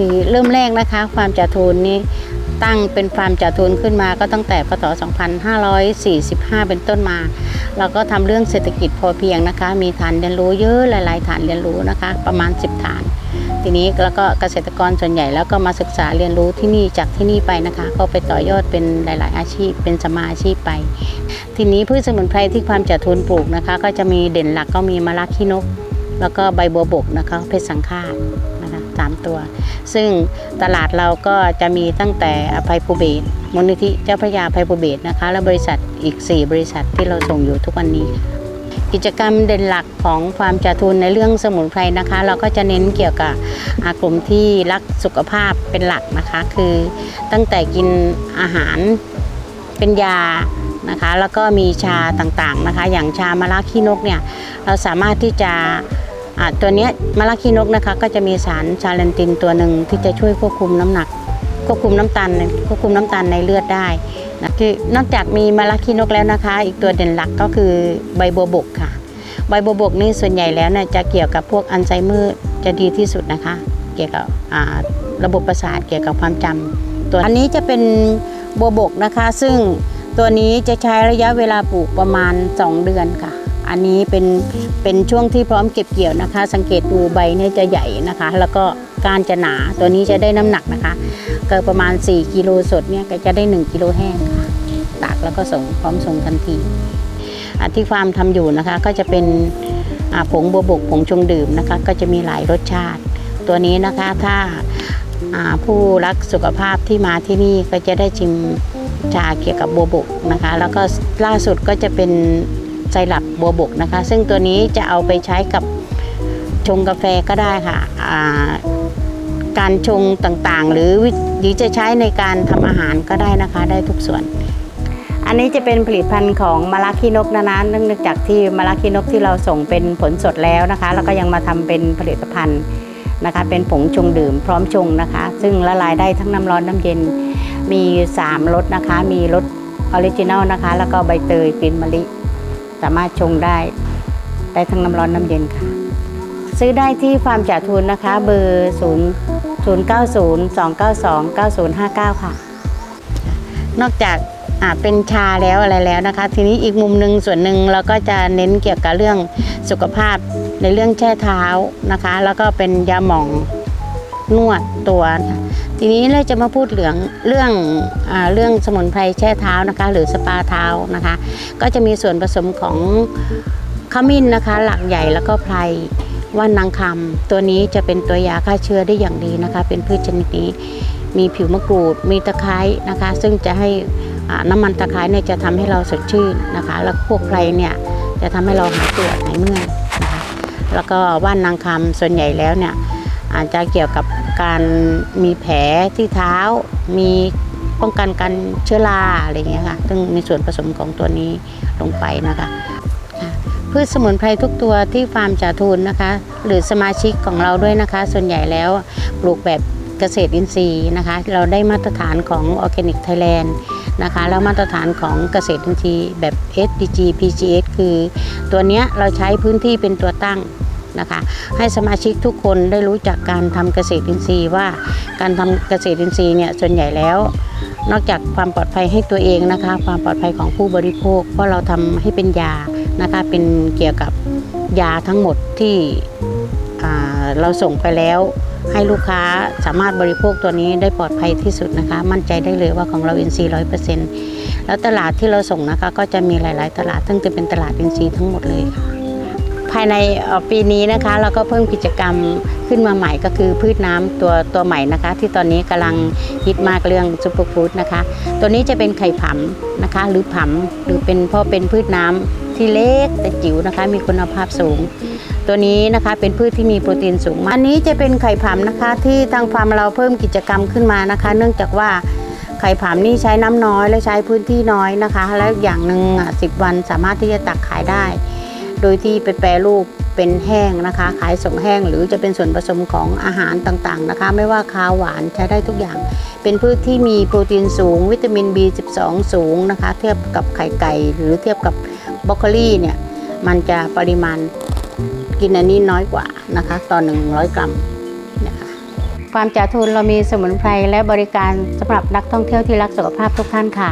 คือเริ่มแรกนะคะฟาร์มจ่าทูนนี้ตั้งเป็นฟาร์มจ่าทูนขึ้นมาก็ตั้งแต่พศ 2545 เป็นต้นมา เราก็ทำเรื่องเศรษฐกิจพอเพียงนะคะ มีฐานเรียนรู้เยอะหลาย ๆ ฐานเรียนรู้นะคะ ประมาณ 10 ฐาน ทีนี้แล้วก็เกษตรกรส่วนใหญ่แล้วก็มาศึกษาเรียนรู้ที่นี่จากที่นี่ไปนะคะ ก็ไปต่อยอดเป็นหลาย ๆ อาชีพ เป็นสมาอาชีพไป ทีนี้พืชสมุนไพรที่ความจ่าทูนปลูกนะคะ ก็จะมีเด่นหลักก็มีมะระขี้นก แล้วก็ใบบัวบกนะคะเพชรสังฆาต นะคะสามตัว ซึ่งตลาดเราก็จะมีตั้งแต่อภัยภูเบศมูลนิธิเจ้าพระยาอภัยภูเบศนะคะ และบริษัทอีก 4 บริษัทที่เราส่งอยู่ทุกวันนี้ กิจกรรมเด่นหลักของความจาทุนในเรื่องสมุนไพรนะคะ เราก็จะเน้นเกี่ยวกับอากลุ่มที่รักสุขภาพเป็นหลักนะคะ คือตั้งแต่กินอาหารเป็นยานะคะแล้วก็มีชาต่างๆนะคะ อย่างชามะระขี้นกเนี่ยเราสามารถที่จะ ตัวนี้มะระขี้นกนะคะก็จะมีสารชาเลนตินตัวหนึ่งที่จะช่วยควบคุมน้ำหนัก ควบคุมน้ำตาลควบคุมน้ำตาลในเลือดได้นะคือนอกจากมีมะระขี้นกแล้วนะคะ อีกตัวเด่นหลักก็คือใบบัวบกค่ะ ใบบัวบกนี่ส่วนใหญ่แล้วเนี่ยจะเกี่ยวกับพวกอัลไซเมอร์จะดีที่สุดนะคะ เกี่ยวกับระบบประสาทเกี่ยวกับความจำตัวอันนี้จะเป็นบัวบกนะคะ ซึ่งตัวนี้จะใช้ระยะเวลาปลูกประมาณ 2 เดือนค่ะ อันนี้เป็นเป็นช่วงที่พร้อมเก็บเกี่ยวนะคะ สังเกตดูใบเนี่ยจะใหญ่นะคะ แล้วก็ก้านจะหนาตัวนี้จะได้น้ำหนักนะคะเก็ประมาณ 4กิโลสดเนี่ยก็จะได้ 1กิโลแห้งค่ะตากแล้วก็ส่งพร้อมส่งทันทีอะที่ฟาร์มทำอยู่นะคะก็จะเป็นผงบัวบกผงชงดื่มนะคะ ก็จะมีหลายรสชาติ ตัวนี้นะคะถ้าผู้รักสุขภาพที่มาที่นี่ก็จะได้ชิมชาเกี่ยวกับบัวบกนะคะ แล้วก็ล่าสุดก็จะเป็น ไซรัปบัวบกนะคะ ซึ่งตัวนี้จะเอาไปใช้กับชงกาแฟก็ได้ค่ะการชงต่างๆ หรือหรือจะใช้ในการทำอาหารก็ได้นะคะ ได้ทุกส่วน อันนี้จะเป็นผลิตภัณฑ์ของมะระขี้นกนะนะเนื่องจากที่มะระขี้นกที่เราส่งเป็นผลสดแล้วนะคะ แล้วก็ยังมาทำเป็นผลิตภัณฑ์นะคะ เป็นผงชงดื่มพร้อมชงนะคะ ซึ่งละลายได้ทั้งน้ำร้อนน้ำเย็นมี 3รสนะคะ มีรสออริจินัลนะคะ แล้วก็ใบเตยกลิ่นมะลิ สามารถชงได้ ได้ทั้งน้ำร้อนน้ำเย็นค่ะ ซื้อได้ที่ฟาร์มจ่าทุนนะคะ เบอร์ 0 0 9 0 2 9 2 9 0 5 9 ค่ะ นอกจากอ่าเป็นชาแล้วอะไรแล้วนะคะ ทีนี้อีกมุมหนึ่งส่วนหนึ่งเราก็จะเน้นเกี่ยวกับเรื่องสุขภาพในเรื่องแช่เท้านะคะ แล้วก็เป็นยาหม่อง นวดตัวนะคะทีนี้เราจะมาพูดเรื่องเรื่องอเรื่องสมุนไพรแช่เท้านะคะ หรือสปาเท้านะคะ ก็จะมีส่วนผสมของขมิ้นนะคะ หลักใหญ่แล้วก็ไพรว่านนางคำตัวนี้จะเป็นตัวยาฆ่าเชื้อได้อย่างดีนะคะ เป็นพืชชนิดนี้มีผิวมะกรูด มีตะไคร้นะคะ ซึ่งจะให้น้ำมันตะไคร้เนี่ยจะทำให้เราสดชื่นนะคะ แล้วพวกไพรเนี่ยจะทำให้เราหายปวดหายเมื่อยนะคะแล้วก็ว่านนางคำส่วนใหญ่แล้วเนี่ย อาจจะเกี่ยวกับการมีแผลที่เท้า มีป้องกันการเชื้อราอะไรอย่างเงี้ยค่ะ ซึ่งมีส่วนผสมของตัวนี้ลงไปนะคะพืชสมุนไพรทุกตัวที่ฟาร์มจ่าทูนนะคะ หรือสมาชิกของเราด้วยนะคะ ส่วนใหญ่แล้วปลูกแบบเกษตรอินทรีย์นะคะ เราได้มาตรฐานของ Organic Thailand นะคะแล้วมาตรฐานของเกษตรอินทรีย์แบบ SDG PGS คือ ตัวเนี้ยเราใช้พื้นที่เป็นตัวตั้ง นะคะ ให้สมาชิกทุกคนได้รู้จักการทำเกษตรอินทรีย์ว่าการทำเกษตรอินทรีย์เนี่ยส่วนใหญ่แล้ว นอกจากความปลอดภัยให้ตัวเองนะคะ ความปลอดภัยของผู้บริโภค เพราะเราทำให้เป็นยานะคะเป็นเกี่ยวกับยาทั้งหมดที่เราส่งไปแล้วให้ลูกค้าสามารถบริโภคตัวนี้ได้ปลอดภัยที่สุดนะคะ มั่นใจได้เลยว่าของเราอินทรีย์ร้อยเปอร์เซ็นต์แล้วตลาดที่เราส่งนะคะ ก็จะมีหลาย ๆ ตลาดซึ่งจะเป็นตลาดอินทรีย์ทั้งหมดเลยค่ะ ภายในปีนี้นะคะเราก็เพิ่มกิจกรรมขึ้นมาใหม่ก็คือพืชน้ำตัวตัวใหม่นะคะ ที่ตอนนี้กำลังฮิตมากเรื่องซูเปอร์ฟู้ดนะคะ ตัวนี้จะเป็นไข่ผำนะคะ หรือผำหรือเป็นพราะเป็นพืชน้ำที่เล็กแต่จิ๋วนะคะ มีคุณภาพสูง ตัวนี้นะคะเป็นพืชที่มีโปรตีนสูงมากอันนี้จะเป็นไข่ผำนะคะ ที่ทางฟาร์มเราเพิ่มกิจกรรมขึ้นมานะคะ เนื่องจากว่าไข่ผำนี่ใช้น้ำน้อยและใช้พื้นที่น้อยนะคะ แล้วอย่างหนึ่งสิบวันสามารถที่จะตักขายได้ โดยที่ไปแปรรูปเป็นแห้งนะคะ ขายส่งแห้งหรือจะเป็นส่วนผสมของอาหารต่างๆนะคะ ไม่ว่าคาวหวานใช้ได้ทุกอย่าง เป็นพืชที่มีโปรตีนสูง วิตามิน B12 สูงนะคะ เทียบกับไข่ไก่ หรือเทียบกับบรอกโคลีเนี่ยมันจะปริมาณกินอันนี้น้อยกว่านะคะต่อ 100 กรัมนะคะฟามจ่าทูนเรามีสมุนไพรและบริการสำหรับนักท่องเที่ยวที่รักสุขภาพทุกท่านค่ะ